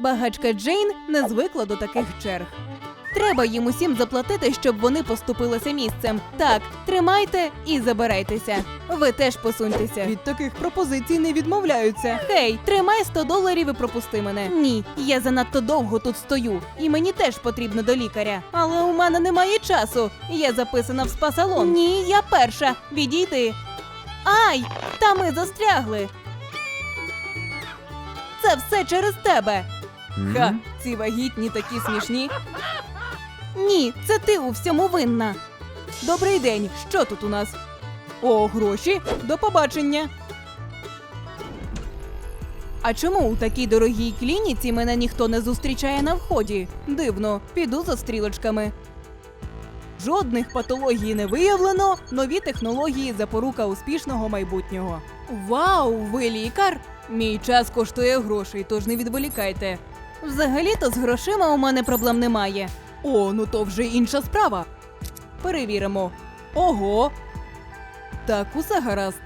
Багачка Джейн не звикла до таких черг. Треба їм усім заплатити, щоб вони поступилися місцем. Так, тримайте і забирайтеся. Ви теж посуньтеся. Від таких пропозицій не відмовляються. Хей, тримай 100 доларів і пропусти мене. Ні, я занадто довго тут стою, і мені теж потрібно до лікаря. Але у мене немає часу. Я записана в спа-салон. Ні, я перша. Відійди. Ай! Та ми застрягли. Це все через тебе. Ха, ці вагітні такі смішні. Ні, це ти у всьому винна. Добрий день, що тут у нас? О, гроші. До побачення. А чому у такій дорогій клініці мене ніхто не зустрічає на вході? Дивно, піду за стрілочками. Жодних патологій не виявлено. Нові технології запорука успішного майбутнього. Вау, ви лікар? Мій час коштує грошей, тож не відволікайте. Взагалі-то з грошима у мене проблем немає. О, ну то вже інша справа. Перевіримо. Ого. Так, усе гаразд.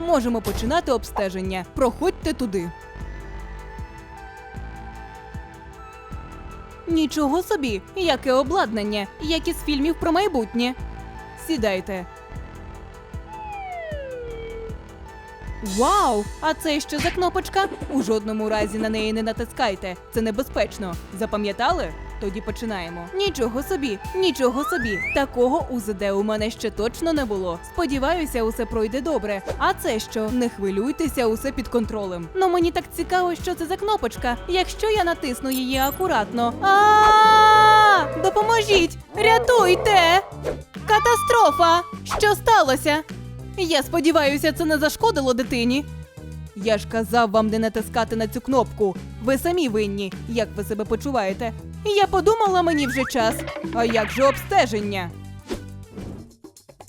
Можемо починати обстеження. Проходьте туди. Нічого собі, яке обладнання, як із фільмів про майбутнє. Сідайте. Вау! А це що за кнопочка? У жодному разі на неї не натискайте. Це небезпечно. Запам'ятали? Тоді починаємо. Нічого собі, нічого собі. Такого УЗД у мене ще точно не було. Сподіваюся, усе пройде добре. А це що? Не хвилюйтеся, усе під контролем. Ну мені так цікаво, що це за кнопочка. Якщо я натисну її акуратно. А допоможіть! Рятуйте! Катастрофа! Що сталося? Я сподіваюся, це не зашкодило дитині. Я ж казав вам не натискати на цю кнопку. Ви самі винні. Як ви себе почуваєте? Я подумала, мені вже час. А як же обстеження?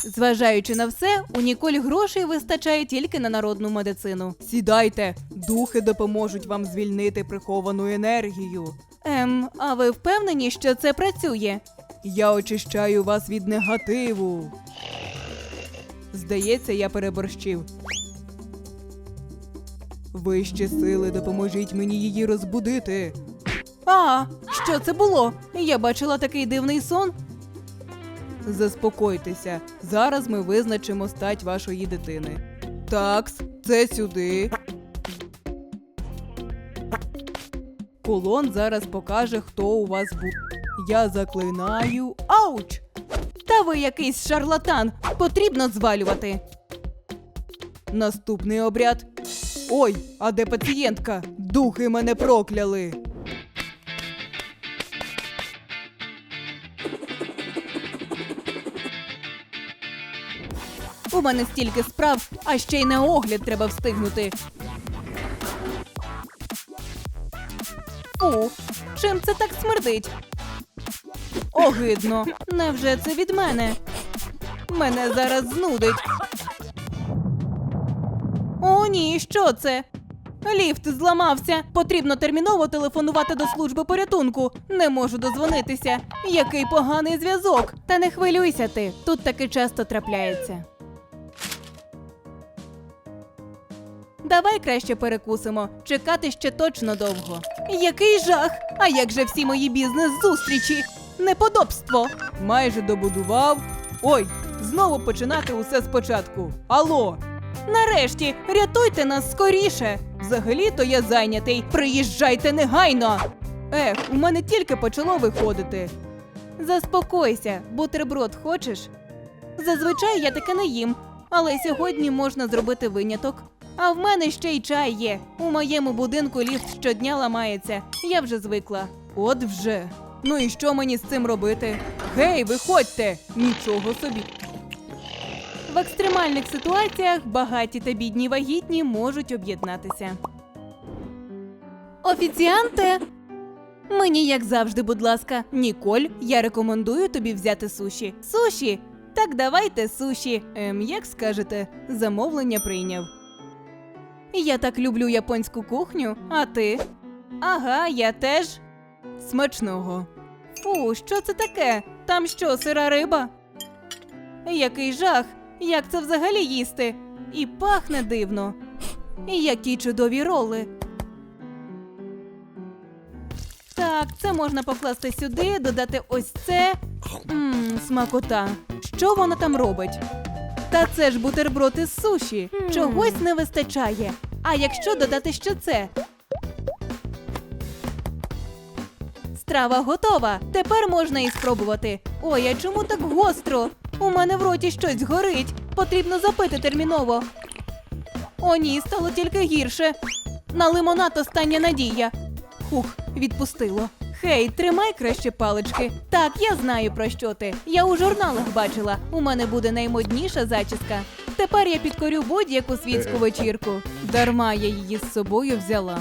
Зважаючи на все, у Ніколь грошей вистачає тільки на народну медицину. Сідайте, духи допоможуть вам звільнити приховану енергію. Ем, а ви впевнені, що це працює? Я очищаю вас від негативу. Здається, я переборщив. Вищі сили, допоможіть мені її розбудити. А, що це було? Я бачила такий дивний сон. Заспокойтеся. Зараз ми визначимо стать вашої дитини. Такс, це сюди. Колон зараз покаже, хто у вас був. Я заклинаю. Ауч! Та ви якийсь шарлатан. Потрібно звалювати. Наступний обряд. Ой, а де пацієнтка? Духи мене прокляли. У мене стільки справ, а ще й на огляд треба встигнути. У, чим це так смердить? Огидно. Невже це від мене? Мене зараз знудить. О, ні, що це? Ліфт зламався. Потрібно терміново телефонувати до служби порятунку. Не можу дозвонитися. Який поганий зв'язок. Та не хвилюйся ти. Тут таки часто трапляється. Давай краще перекусимо. Чекати ще точно довго. Який жах! А як же всі мої бізнес-зустрічі? Неподобство! Майже добудував. Ой, знову починати усе спочатку. Алло! Нарешті, рятуйте нас скоріше. Взагалі-то я зайнятий. Приїжджайте негайно. Ех, у мене тільки почало виходити. Заспокойся, бутерброд хочеш? Зазвичай я таке не їм, але сьогодні можна зробити виняток. А в мене ще й чай є. У моєму будинку ліфт щодня ламається. Я вже звикла. От вже. Ну і що мені з цим робити? Гей, виходьте! Нічого собі. В екстремальних ситуаціях багаті та бідні вагітні можуть об'єднатися. Офіціанте! Мені, як завжди, будь ласка, Ніколь, я рекомендую тобі взяти суші. Суші! Так давайте суші. Ем, як скажете, замовлення прийняв. Я так люблю японську кухню, а ти? Ага, я теж. Смачного. Фу, що це таке? Там що, сира риба? Який жах! Як це взагалі їсти? І пахне дивно. І які чудові роли. Так, це можна покласти сюди, додати ось це. Ммм, смакота. Що вона там робить? Та це ж бутерброд із суші. Чогось не вистачає. А якщо додати ще це? Страва готова. Тепер можна і спробувати. Ой, а чому так гостро? У мене в роті щось горить. Потрібно запити терміново. О, ні, стало тільки гірше. На лимонад остання надія. Хух, відпустило. Хей, тримай краще палички. Так, я знаю про що ти. Я у журналах бачила. У мене буде наймодніша зачіска. Тепер я підкорю будь-яку світську вечірку. Дарма я її з собою взяла.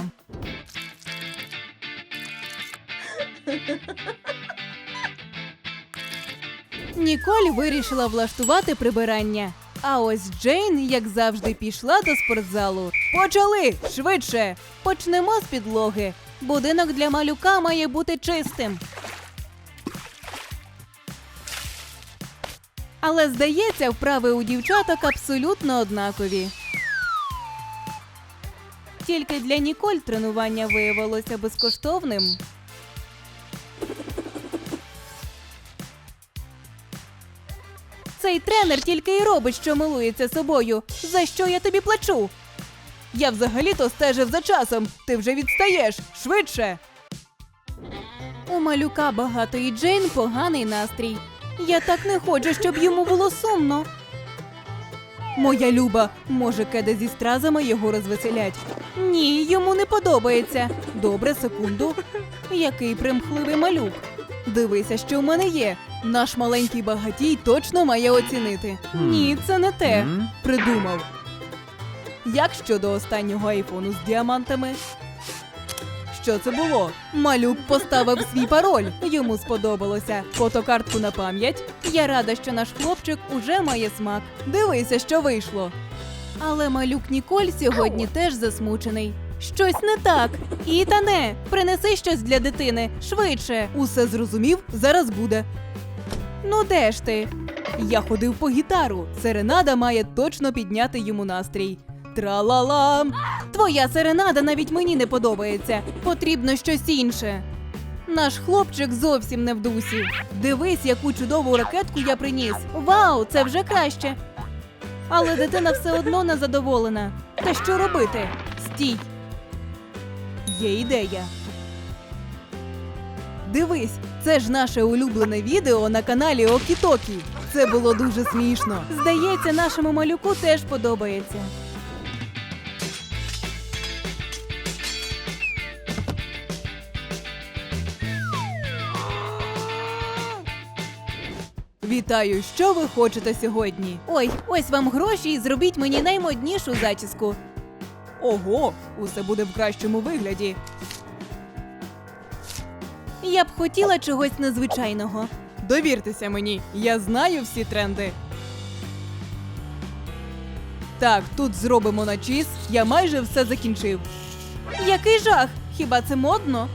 Ніколь вирішила влаштувати прибирання. А ось Джейн, як завжди, пішла до спортзалу. Почали! Швидше! Почнемо з підлоги. Будинок для малюка має бути чистим. Але здається, вправи у дівчаток абсолютно однакові. Тільки для Ніколь тренування виявилося безкоштовним. Цей тренер тільки й робить, що милується собою. За що я тобі плачу? Я взагалі-то стежив за часом. Ти вже відстаєш. Швидше. У малюка багатої Джейн поганий настрій. Я так не хочу, щоб йому було сумно. Моя люба, може, кеди зі стразами його розвеселять. Ні, йому не подобається. Добре, секунду. Який примхливий малюк. Дивися, що в мене є. Наш маленький багатій точно має оцінити. Ні, це не те. Придумав. Як щодо останнього айфону з діамантами? Що це було? Малюк поставив свій пароль. Йому сподобалося. Фотокартку на пам'ять. Я рада, що наш хлопчик уже має смак. Дивися, що вийшло. Але малюк Ніколь сьогодні теж засмучений. Щось не так. Ітане, принеси щось для дитини. Швидше. Усе зрозумів, зараз буде. Ну де ж ти? Я ходив по гітару. Серенада має точно підняти йому настрій. Тра-ла-лам! Твоя серенада навіть мені не подобається. Потрібно щось інше. Наш хлопчик зовсім не в дусі. Дивись, яку чудову ракетку я приніс. Вау, це вже краще. Але дитина все одно не задоволена. Та що робити? Стій. Є ідея. Дивись, це ж наше улюблене відео на каналі Окітокі. Це було дуже смішно. Здається, нашому малюку теж подобається. Вітаю, що ви хочете сьогодні? Ой, ось вам гроші і зробіть мені наймоднішу зачіску. Ого, усе буде в кращому вигляді. Я б хотіла чогось незвичайного. Довіртеся мені, я знаю всі тренди. Так, тут зробимо на чіз, я майже все закінчив. Який жах! Хіба це модно?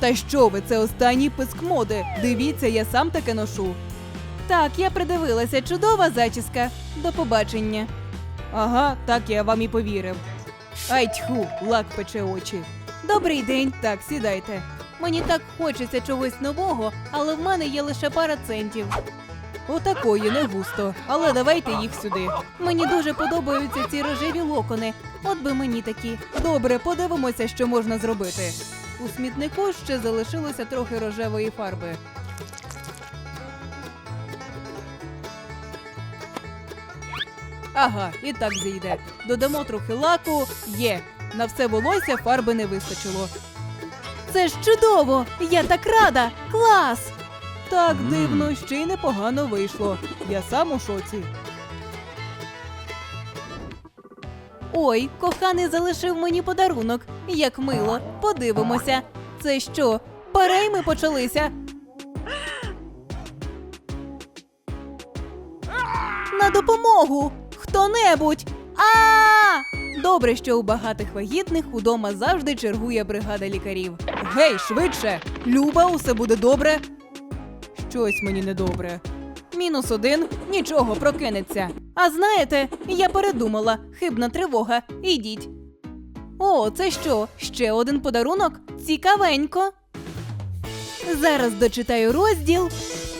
Та що ви, це останній писк моди. Дивіться, я сам таке ношу. Так, я придивилася, чудова зачіска. До побачення. Ага, так я вам і повірив. Ай тьху, лак пече очі. Добрий день, так, сідайте. Мені так хочеться чогось нового, але в мене є лише пара центів. Отакої не густо, але давайте їх сюди. Мені дуже подобаються ці рожеві локони. От би мені такі. Добре, подивимося, що можна зробити. У смітнику ще залишилося трохи рожевої фарби. Ага, і так зійде. Додамо трохи лаку. Є. На все волосся фарби не вистачило. Це ж чудово! Я так рада! Клас! Так дивно, ще й непогано вийшло. Я сам у шоці. Ой, коханий залишив мені подарунок. Як мило. Подивимося. Це що? Парейми почалися. На допомогу! Хто-небудь! А! Добре, що у багатих вагітних удома завжди чергує бригада лікарів. Гей, швидше! Люба, усе буде добре. Щось мені недобре. Мінус один, нічого, прокинеться. А знаєте, я передумала, хибна тривога. Ідіть. О, це що? Ще один подарунок? Цікавенько. Зараз дочитаю розділ.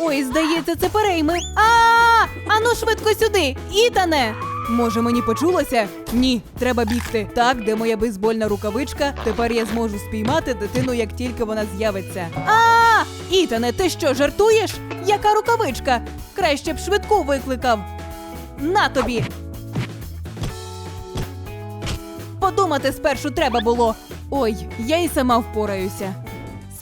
Ой, здається, це перейми. А, ану швидко сюди, Ітане! Може, мені почулося? Ні, треба бігти. Так, де моя бейсбольна рукавичка? Тепер я зможу спіймати дитину, як тільки вона з'явиться. А, Ітане, ти що, жартуєш? Яка рукавичка? Краще б швидку викликав. На тобі. Подумати спершу треба було. Ой, я і сама впораюся.